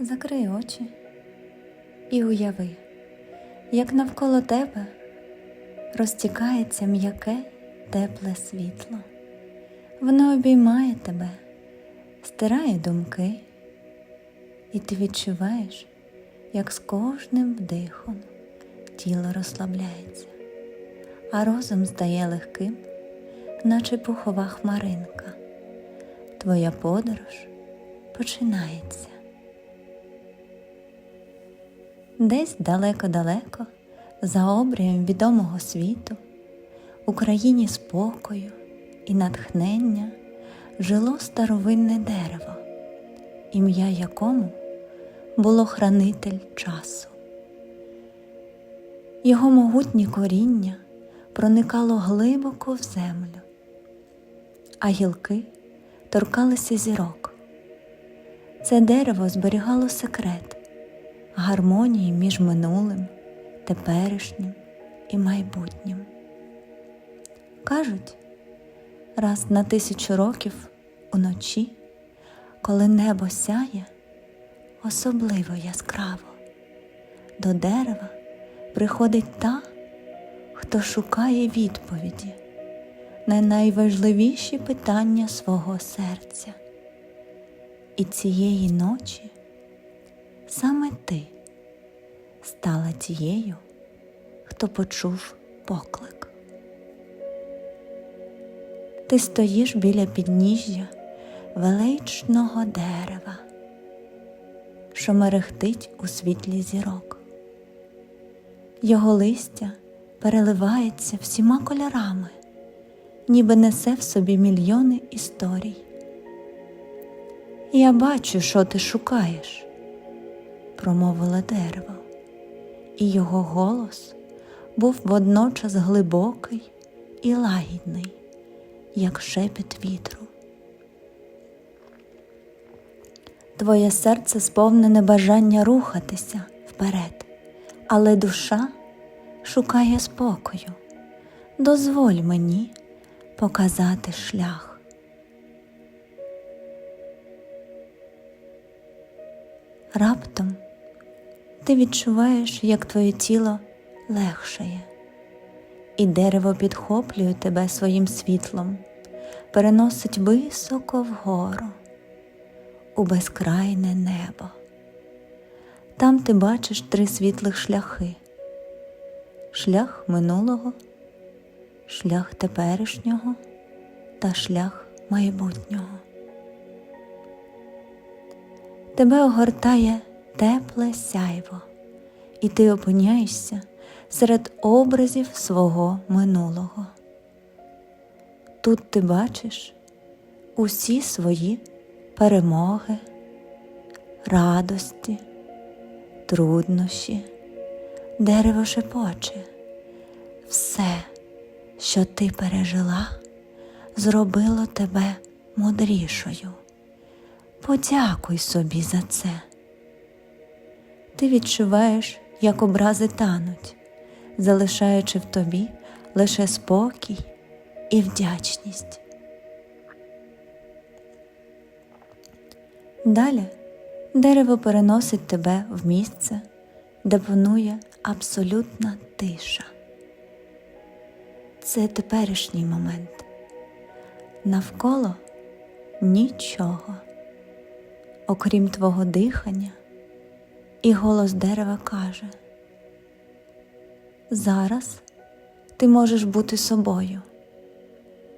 Закрий очі і уяви, як навколо тебе розтікається м'яке тепле світло. Воно обіймає тебе, стирає думки, і ти відчуваєш, як з кожним вдихом тіло розслабляється, а розум стає легким, наче пухова хмаринка. Твоя подорож починається. Десь далеко-далеко, за обрієм відомого світу, у країні спокою і натхнення жило старовинне дерево, ім'я якому було хранитель часу. Його могутнє коріння проникало глибоко в землю, а гілки торкалися зірок. Це дерево зберігало секрет гармонії між минулим, теперішнім і майбутнім. Кажуть, раз на тисячу років уночі, коли небо сяє, особливо яскраво, до дерева приходить та, хто шукає відповіді на найважливіші питання свого серця. І цієї ночі саме ти стала тією, хто почув поклик. Ти стоїш біля підніжжя величного дерева, що мерехтить у світлі зірок. Його листя переливається всіма кольорами, ніби несе в собі мільйони історій. Я бачу, що ти шукаєш, промовило дерево, і його голос був водночас глибокий і лагідний, як шепіт вітру. Твоє серце сповнене бажання рухатися вперед, але душа шукає спокою. Дозволь мені показати шлях. Раптом ти відчуваєш, як твоє тіло легшає, і дерево підхоплює тебе своїм світлом, переносить високо вгору, у безкрайне небо. Там ти бачиш три світлих шляхи: шлях минулого, шлях теперішнього та шлях майбутнього. Тебе огортає тепле сяйво, і ти опиняєшся серед образів свого минулого. Тут ти бачиш усі свої перемоги, радості, труднощі, дерево шепоче, все, що ти пережила, зробило тебе мудрішою. Подякуй собі за це. Ти відчуваєш, як образи тануть, залишаючи в тобі лише спокій і вдячність. Далі дерево переносить тебе в місце, де панує абсолютна тиша. Це теперішній момент. Навколо нічого окрім твого дихання, і голос дерева каже, зараз ти можеш бути собою.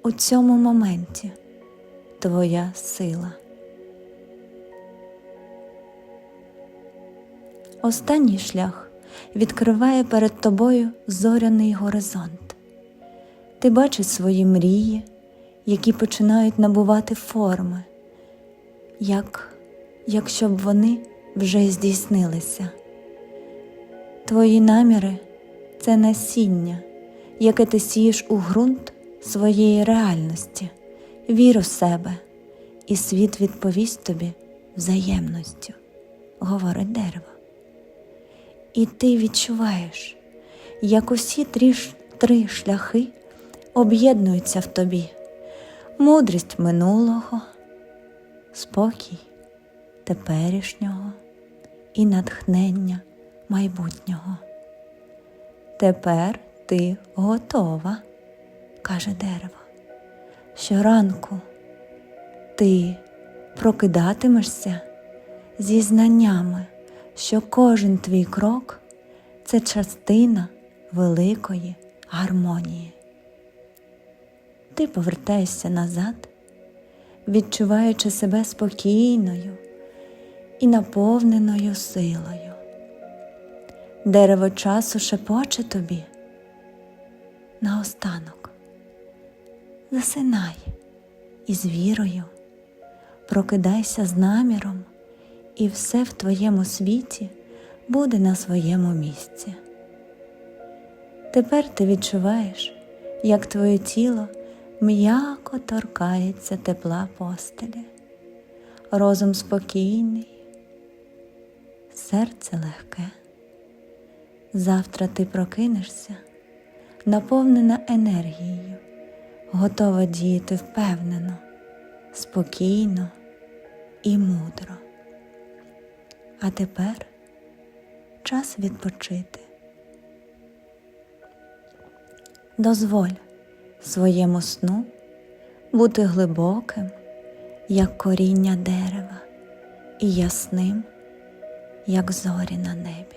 У цьому моменті твоя сила. Останній шлях відкриває перед тобою зоряний горизонт. Ти бачиш свої мрії, які починають набувати форми, як якщо б вони вже здійснилися. Твої наміри це насіння, яке ти сієш у ґрунт своєї реальності, вір у себе, і світ відповість тобі взаємністю, говорить дерево. І ти відчуваєш, як усі три, три шляхи об'єднуються в тобі, мудрість минулого, спокій теперішнього і натхнення майбутнього. Тепер ти готова, каже дерево. Щоранку ти прокидатимешся зі знаннями, що кожен твій крок це частина великої гармонії. Ти повертаєшся назад, відчуваючи себе спокійною і наповненою силою. Дерево часу шепоче тобі. Наостанок засинай із вірою, прокидайся з наміром, і все в твоєму світі буде на своєму місці. Тепер ти відчуваєш, як твоє тіло м'яко торкається тепла постелі, розум спокійний, серце легке. Завтра ти прокинешся, наповнена енергією, готова діяти впевнено, спокійно і мудро. А тепер час відпочити. Дозволь своєму сну бути глибоким, як коріння дерева, і ясним, як зорі на небі.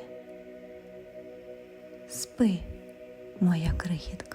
Спи, моя крихітка.